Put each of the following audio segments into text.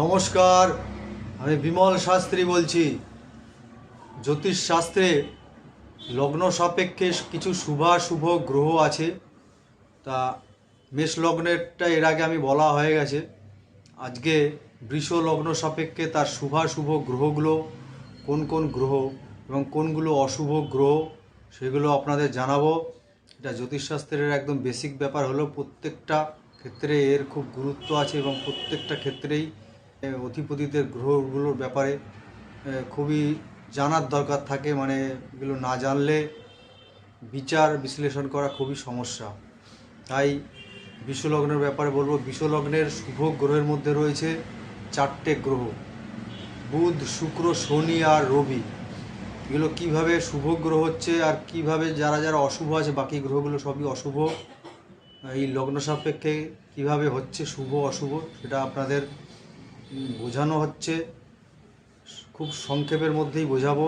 নমস্কার, আমি বিমল শাস্ত্রী বলছি। জ্যোতিষ শাস্ত্রে লগ্ন সাপেক্ষে কিছু শুভাশুভ গ্রহ আছে। তা মেষ লগ্নেরটা এর আগে আমি বলা হয়ে গেছে। আজকে বৃষ লগ্ন সাপেক্ষে তার শুভাশুভ গ্রহগুলো কোন কোন গ্রহ এবং কোনগুলো অশুভ গ্রহ সেগুলো আপনাদের জানাব। এটা জ্যোতিষশাস্ত্রের একদম বেসিক ব্যাপার হলো প্রত্যেকটা ক্ষেত্রে এর খুব গুরুত্ব আছে এবং প্রত্যেকটা ক্ষেত্রেই অধিপতিদের গ্রহগুলোর ব্যাপারে খুবই জানার দরকার থাকে। মানে এগুলো না জানলে বিচার বিশ্লেষণ করা খুবই সমস্যা। তাই বিশ্বলগ্নের ব্যাপারে বলব, বিশ্বলগ্নের শুভ গ্রহের মধ্যে রয়েছে চারটে গ্রহ। বুধ, শুক্র, শনি আর রবি। এগুলো কীভাবে শুভ গ্রহ হচ্ছে আর কীভাবে যারা যারা অশুভ আছে, বাকি গ্রহগুলো সবই অশুভ, এই লগ্ন সাপেক্ষে কীভাবে হচ্ছে শুভ, অশুভ, সেটা আপনাদের বোঝানো হচ্ছে, খুব সংক্ষেপের মধ্যেই বোঝাবো।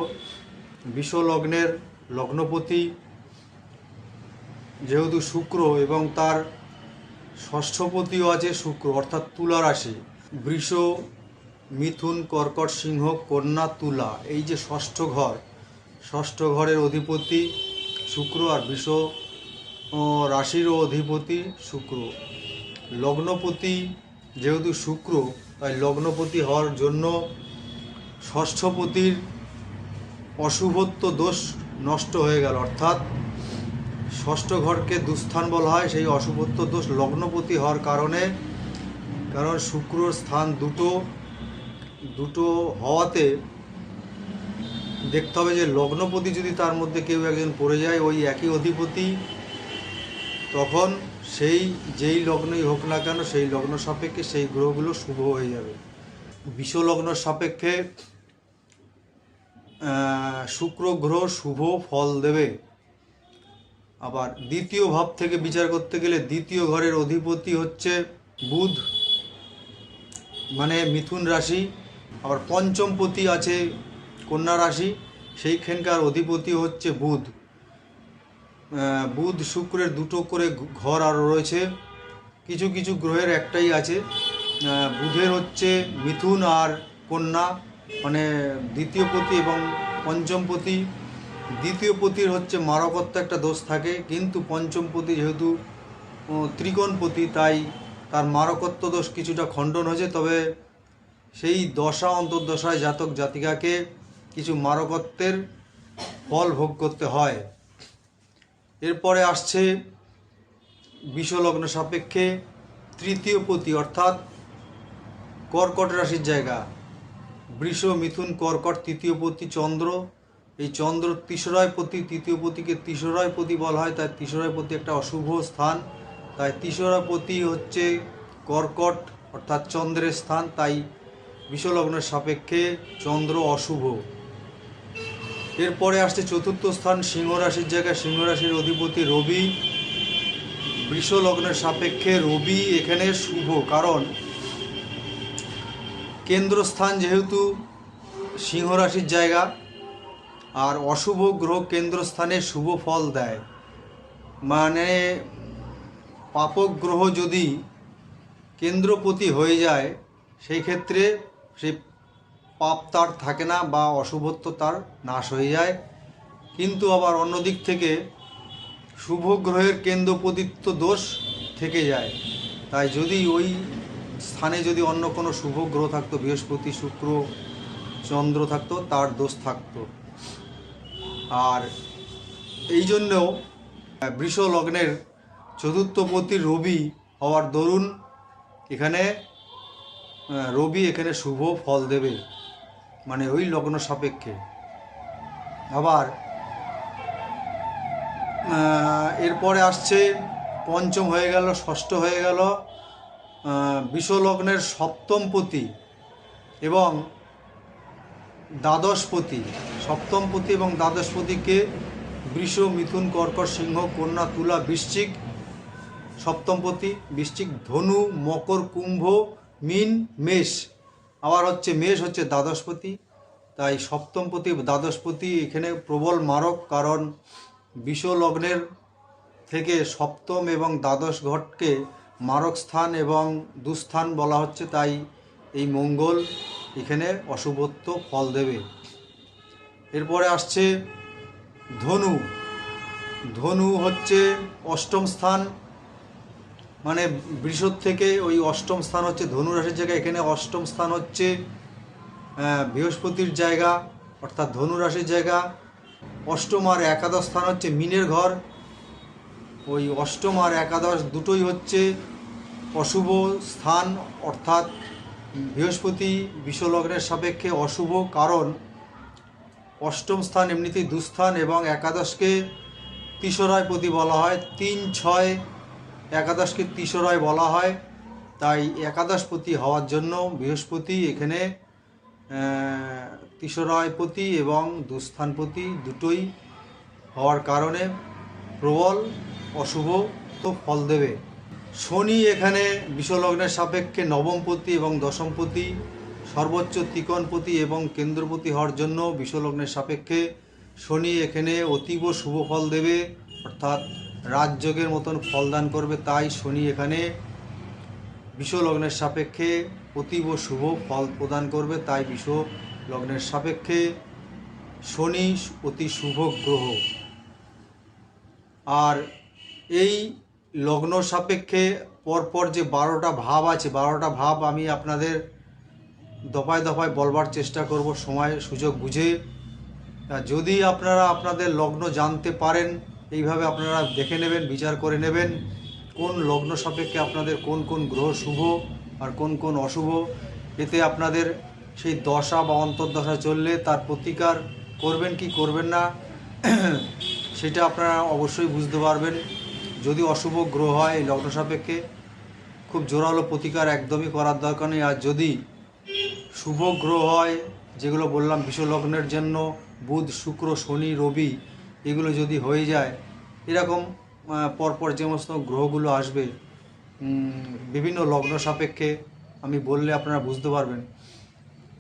লগ্নের লগ্নপতি যেহেতু শুক্র এবং তার ষষ্ঠপতিও আছে শুক্র, অর্থাৎ তুলা রাশি। বৃষ, মিথুন, কর্কট সিংহ, কন্যা, তুলা, এই যে ষষ্ঠ ঘর, ষষ্ঠ ঘরের অধিপতি শুক্র আর বৃষ রাশিরও অধিপতি শুক্র। লগ্নপতি যেহেতু শুক্র, তাই লগ্নপতি হওয়ার জন্য ষষ্ঠপতির অশুভত্ব দোষ নষ্ট হয়ে গেল। অর্থাৎ ষষ্ঠ ঘরকে দুস্থান বলা হয়, সেই অশুভত্ব দোষ লগ্নপতি হওয়ার কারণে। কারণ শুক্রর স্থান দুটো দুটো হওয়াতে দেখতে হবে যে লগ্নপতি যদি তার মধ্যে কেউ একজন পড়ে যায়, ওই একই অধিপতি, তখন সেই যেই লগ্নই হোক না কেন, সেই লগ্ন সাপেক্ষে সেই গ্রহগুলো শুভ হয়ে যাবে। বিশ্বলগ্ন সাপেক্ষে শুক্র গ্রহ শুভ ফল দেবে। আবার দ্বিতীয় ভাব থেকে বিচার করতে গেলে দ্বিতীয় ঘরের অধিপতি হচ্ছে বুধ মানে মিথুন রাশি। আবার পঞ্চমপতি আছে কন্যা রাশি, সেইখানকার অধিপতি হচ্ছে বুধ। বুধ শুক্রের দুটো করে ঘর আরও রয়েছে। কিছু কিছু গ্রহের একটাই আছে। বুধের হচ্ছে মিথুন আর কন্যা মানে দ্বিতীয় পতি এবং পঞ্চমপতি দ্বিতীয় পতির হচ্ছে মারকত্ব একটা দোষ থাকে, কিন্তু পঞ্চমপতি যেহেতু ত্রিকোণপতি তাই তার মারকত্ব দোষ কিছুটা খণ্ডন হয়েছে। তবে সেই দশা, অন্তর্দশায় জাতক জাতিকাকে কিছু মারকত্বের ফল ভোগ করতে হয়। এরপরে আসছে বিশ্বলগ্ন সাপেক্ষে তৃতীয় পতি, অর্থাৎ কর্কট রাশির জায়গা। বৃষ, মিথুন, কর্কট, তৃতীয় পতি, চন্দ্র। এই চন্দ্র তিসরায় পতি, তৃতীয় পতিকে তিসরায় পতি বলা হয়, তাই তিসরায় পতি একটা অশুভ স্থান। তাই তিসরায় পতি হচ্ছে কর্কট, অর্থাৎ চন্দ্রের স্থান। তাই বিশ্বলগ্নের সাপেক্ষে চন্দ্র অশুভ। এরপরে আসছে চতুর্থ স্থান সিংহ রাশির জায়গায় সিংহ রাশির অধিপতি রবি। বৃষ লগ্নের সাপেক্ষে রবি এখানে শুভ, কারণ কেন্দ্রস্থান যেহেতু সিংহ রাশির জায়গা, আর অশুভ গ্রহ কেন্দ্রস্থানে শুভ ফল দেয়। মানে পাপক গ্রহ যদি কেন্দ্রপতি হয়ে যায়, সেই ক্ষেত্রে সেই পাপ তার থাকে না বা অশুভত্ব তার নাশ হয়ে যায়। কিন্তু আবার অন্য দিক থেকে শুভ গ্রহের কেন্দ্রপতিত্ব দোষ থেকে যায়। তাই যদি ওই স্থানে যদি অন্য কোনো শুভ গ্রহ থাকতো, বৃহস্পতি, শুক্র, চন্দ্র থাকতো, তার দোষ থাকতো। আর এই জন্যও বৃষ লগ্নের চতুর্থপতি রবি হওয়ার দরুন এখানে রবি এখানে শুভ ফল দেবে। মানে ওই লগ্ন সাপেক্ষে। আবার এরপরে আসছে, পঞ্চম হয়ে গেল, ষষ্ঠ হয়ে গেল বিশ্বলগ্নের সপ্তমপতি এবং দ্বাদশপতি। সপ্তমপতি এবং দ্বাদশপতিকে বৃষ, মিথুন, কর্কট, সিংহ, কন্যা, তুলা, বৃশ্চিক সপ্তমপতি, বৃশ্চিক, ধনু, মকর, কুম্ভ, মিন, মেষ। আবার হচ্ছে মেষ হচ্ছে দ্বাদশপতি। তাই সপ্তমপতি দ্বাদশপতি এখানে প্রবল মারক, কারণ বিষ লগ্নের থেকে সপ্তম এবং দ্বাদশ ঘটকে মারক স্থান এবং দুস্থান বলা হচ্ছে, তাই এই মঙ্গল এখানে অশুভত্ব ফল দেবে। এরপরে আসছে ধনু। ধনু হচ্ছে অষ্টম স্থান মানে বৃষদ থেকে ওই অষ্টম স্থান হচ্ছে ধনু রাশির জায়গা, এখানে অষ্টম স্থান হচ্ছে বৃহস্পতির জায়গা, অর্থাৎ ধনু রাশির জায়গা। অষ্টম আর একাদশ স্থান হচ্ছে মিনের ঘর। ওই অষ্টম আর একাদশ দুটোই হচ্ছে অশুভ স্থান, অর্থাৎ বৃহস্পতি বিশ্বলগ্নের সাপেক্ষে অশুভ, কারণ অষ্টম স্থান এমনিতেই দুস্থান এবং একাদশকে তিসরায় প্রতি বলা হয় তিন ছয় একাদশকে তিসরায় বলা হয়। তাই একাদশপতি হওয়ার জন্য বৃহস্পতি এখানে তিসরায়পতি এবং দুস্থানপতি দুটোই হওয়ার কারণে প্রবল, অশুভ তো ফল দেবে। শনি এখানে বিশ্বলগ্নের সাপেক্ষে নবমপতি এবং দশমপতি, সর্বোচ্চ ত্রিকোণপতি এবং কেন্দ্রপতি হওয়ার জন্য বিশ্বলগ্নের সাপেক্ষে শনি এখানে অতীব শুভ ফল দেবে, অর্থাৎ রাজযোগের মতন ফলদান করবে। তাই শনি এখানে বিশ্ব লগ্নের সাপেক্ষে অতীব শুভ ফল প্রদান করবে। তাই বিশ্ব লগ্নের সাপেক্ষে শনি অতি শুভ গ্রহ। আর এই লগ্ন সাপেক্ষে পরপর যে বারোটা ভাব আছে, বারোটা ভাব আমি আপনাদের দফায় দফায় বলবার চেষ্টা করব, সময়, সুযোগ বুঝে। যদি আপনারা আপনাদের লগ্ন জানতে পারেন এইভাবে আপনারা দেখে নেবেন, বিচার করে নেবেন কোন লগ্ন সাপেক্ষে আপনাদের কোন কোন গ্রহ শুভ আর কোন কোন অশুভ। এতে আপনাদের সেই দশা বা অন্তর্দশা চললে তার প্রতিকার করবেন কি করবেন না, সেটা আপনারা অবশ্যই বুঝতে পারবেন। যদি অশুভ গ্রহ হয় এই লগ্ন সাপেক্ষে, খুব জোরালো প্রতিকার একদমই করার দরকার নেই। আর যদি শুভ গ্রহ হয়, যেগুলো বললাম বিশ্বলগ্নের জন্য বুধ, শুক্র, শনি, রবি এগুলো যদি হয়ে যায়, এরকম পরপর যে সমস্ত গ্রহগুলো আসবে বিভিন্ন লগ্ন সাপেক্ষে, আমি বললে আপনারা বুঝতে পারবেন।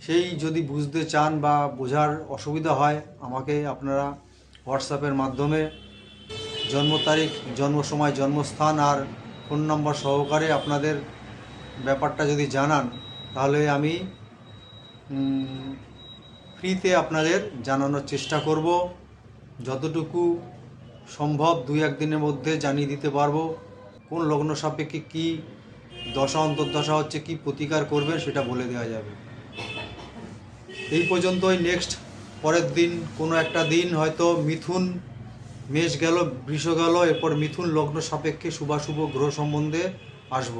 সেই যদি বুঝতে চান বা বোঝার অসুবিধা হয়, আমাকে আপনারা হোয়াটসঅ্যাপের মাধ্যমে জন্ম তারিখ, জন্ম সময়, জন্মস্থান আর ফোন নম্বর সহকারে আপনাদের ব্যাপারটা যদি জানান, তাহলে আমি ফ্রিতে আপনাদের জানানোর চেষ্টা করব। যতটুকু সম্ভব দুই একদিনের মধ্যে জানিয়ে দিতে পারব। কোন লগ্ন সাপেক্ষে কী দশা, অন্তর্দশা হচ্ছে, কি প্রতিকার করবেন সেটা বলে দেওয়া যাবে। এই পর্যন্তই নেক্সট পরের দিন কোনো একটা দিন হয়তো মিথুন মেষ গেল, বৃষ গেল, এরপর মিথুন লগ্ন সাপেক্ষে শুভাশুভ গ্রহ সম্বন্ধে আসব।